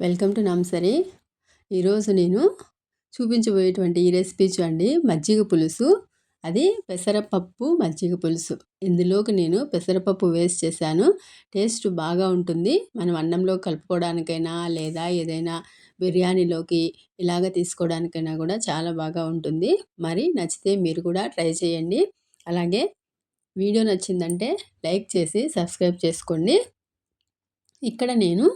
Welcome to నమ్సరీ. ఈరోజు నేను చూపించబోయేటువంటి ఈ రెసిపీ చూడండి. మజ్జిగ పులుసు. అది పెసరపప్పు మజ్జిగ పులుసు. ఇందులోకి నేను పెసరపప్పు వేస్ట్ చేశాను. టేస్ట్ బాగా ఉంటుంది. మనం అన్నంలో కలుపుకోవడానికైనా లేదా ఏదైనా బిర్యానీలోకి ఇలాగ తీసుకోవడానికైనా కూడా చాలా బాగా ఉంటుంది. మరి నచ్చితే మీరు కూడా ట్రై చేయండి. అలాగే వీడియో నచ్చిందంటే లైక్ చేసి సబ్స్క్రైబ్ చేసుకోండి. ఇక్కడ నేను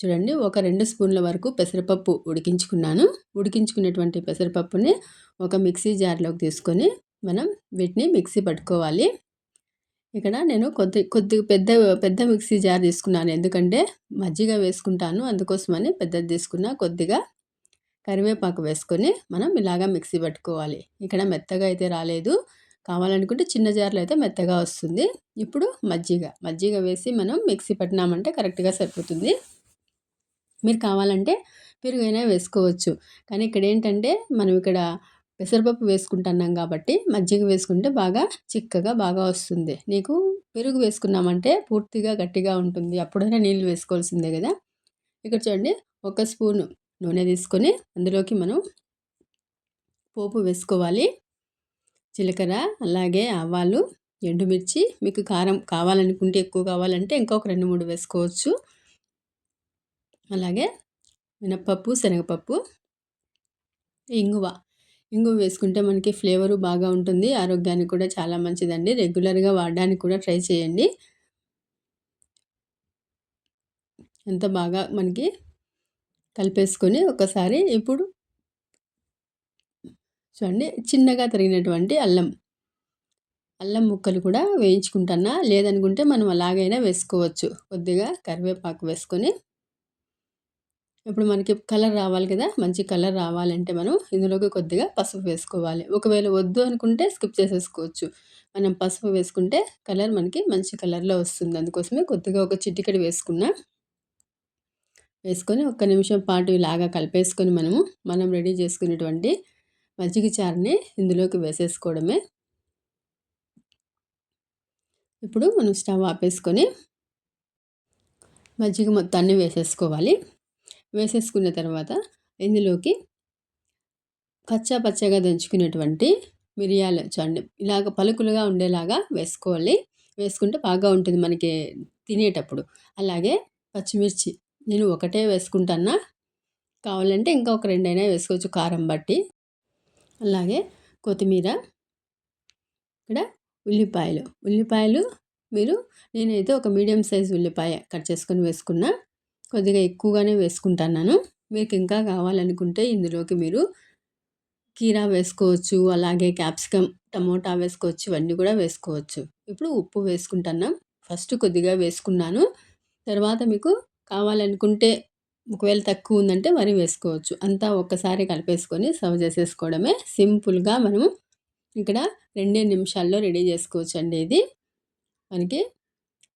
చూడండి ఒక రెండు స్పూన్ల వరకు పెసరపప్పు ఉడికించుకున్నాను. ఉడికించుకున్నటువంటి పెసరపప్పుని ఒక మిక్సీ జార్లోకి తీసుకొని మనం వీటిని మిక్సీ పట్టుకోవాలి. ఇక్కడ నేను కొద్ది కొద్ది పెద్ద పెద్ద మిక్సీ జార్ తీసుకున్నాను. ఎందుకంటే మజ్జిగ వేసుకుంటాను అందుకోసమని పెద్దది తీసుకున్న. కొద్దిగా కరివేపాకు వేసుకొని మనం ఇలాగా మిక్సీ పట్టుకోవాలి. ఇక్కడ మెత్తగా అయితే రాలేదు. కావాలనుకుంటే చిన్న జార్లో అయితే మెత్తగా వస్తుంది. ఇప్పుడు మజ్జిగ మజ్జిగ వేసి మనం మిక్సీ పట్టినామంటే కరెక్ట్గా సరిపోతుంది. మీరు కావాలంటే పెరుగైనా వేసుకోవచ్చు. కానీ ఇక్కడ ఏంటంటే మనం ఇక్కడ పెసరపప్పు వేసుకుంటున్నాం కాబట్టి మజ్జిగ వేసుకుంటే బాగా చిక్కగా బాగా వస్తుంది. నీకు పెరుగు వేసుకున్నామంటే పూర్తిగా గట్టిగా ఉంటుంది. అప్పుడైనా నీళ్ళు వేసుకోవాల్సిందే కదా. ఇక్కడ చూడండి ఒక స్పూను నూనె తీసుకొని అందులోకి మనం పోపు వేసుకోవాలి. జీలకర్ర అలాగే ఆవాలు ఎండుమిర్చి మీకు కారం కావాలనుకుంటే ఎక్కువ కావాలంటే ఇంకొక రెండు మూడు వేసుకోవచ్చు. అలాగే మినప్పప్పు శనగపప్పు ఇంగువ. ఇంగువ వేసుకుంటే మనకి ఫ్లేవరు బాగా ఉంటుంది ఆరోగ్యానికి కూడా చాలా మంచిదండి. రెగ్యులర్గా వాడడానికి కూడా ట్రై చేయండి. ఎంత బాగా మనకి కలిపేసుకొని ఒకసారి ఇప్పుడు చూడండి చిన్నగా తరిగినటువంటి అల్లం. అల్లం ముక్కలు కూడా వేయించుకుంటున్నా లేదనుకుంటే మనం అలాగైనా వేసుకోవచ్చు. కొద్దిగా కరివేపాకు వేసుకొని ఇప్పుడు మనకి కలర్ రావాలి కదా మంచి కలర్ రావాలంటే మనం ఇందులోకి కొద్దిగా పసుపు వేసుకోవాలి. ఒకవేళ వద్దు అనుకుంటే స్కిప్ చేసేసుకోవచ్చు. మనం పసుపు వేసుకుంటే కలర్ మనకి మంచి కలర్లో వస్తుంది. అందుకోసమే కొద్దిగా ఒక చిటికడి వేసుకున్నా వేసుకొని ఒక్క నిమిషం పాటు ఇలాగా కలిపేసుకొని మనము మనం రెడీ చేసుకునేటువంటి మజ్జిగ చారుని ఇందులోకి వేసేసుకోవడమే. ఇప్పుడు మనం స్టవ్ ఆపేసుకొని మజ్జిగ మొత్తాన్ని వేసేసుకోవాలి. వేసేసుకున్న తర్వాత ఇందులోకి కచ్చా పచ్చగా దంచుకునేటువంటి మిరియాలు చూడండి ఇలాగ పలుకులుగా ఉండేలాగా వేసుకోవాలి. వేసుకుంటే బాగా ఉంటుంది మనకి తినేటప్పుడు. అలాగే పచ్చిమిర్చి నేను ఒకటే వేసుకుంటానా కావాలంటే ఇంకా ఒక రెండైనా వేసుకోవచ్చు కారం బట్టి. అలాగే కొత్తిమీర ఇక్కడ ఉల్లిపాయలు. ఉల్లిపాయలు మీరు నేనైతే ఒక మీడియం సైజ్ ఉల్లిపాయ కట్ చేసుకొని వేసుకున్నా. కొద్దిగా ఎక్కువగానే వేసుకుంటున్నాను. మీకు ఇంకా కావాలనుకుంటే ఇందులోకి మీరు కీరా వేసుకోవచ్చు అలాగే క్యాప్సికమ్ టమోటా వేసుకోవచ్చు ఇవన్నీ కూడా వేసుకోవచ్చు. ఇప్పుడు ఉప్పు వేసుకుంటున్నాం. ఫస్ట్ కొద్దిగా వేసుకున్నాను. తర్వాత మీకు కావాలనుకుంటే ఒకవేళ తక్కువ ఉందంటే మరి వేసుకోవచ్చు. అంతా ఒక్కసారి కలిపేసుకొని సర్వ్ చేసేసుకోవడమే. సింపుల్గా మనము ఇక్కడ రెండే నిమిషాల్లో రెడీ చేసుకోవచ్చు అండి ఇది. మనకి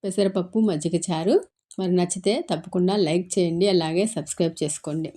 పెసరపప్పు మజ్జిగ చారు. మరి నచ్చితే తప్పకుండా లైక్ చేయండి అలాగే సబ్స్క్రైబ్ చేసుకోండి.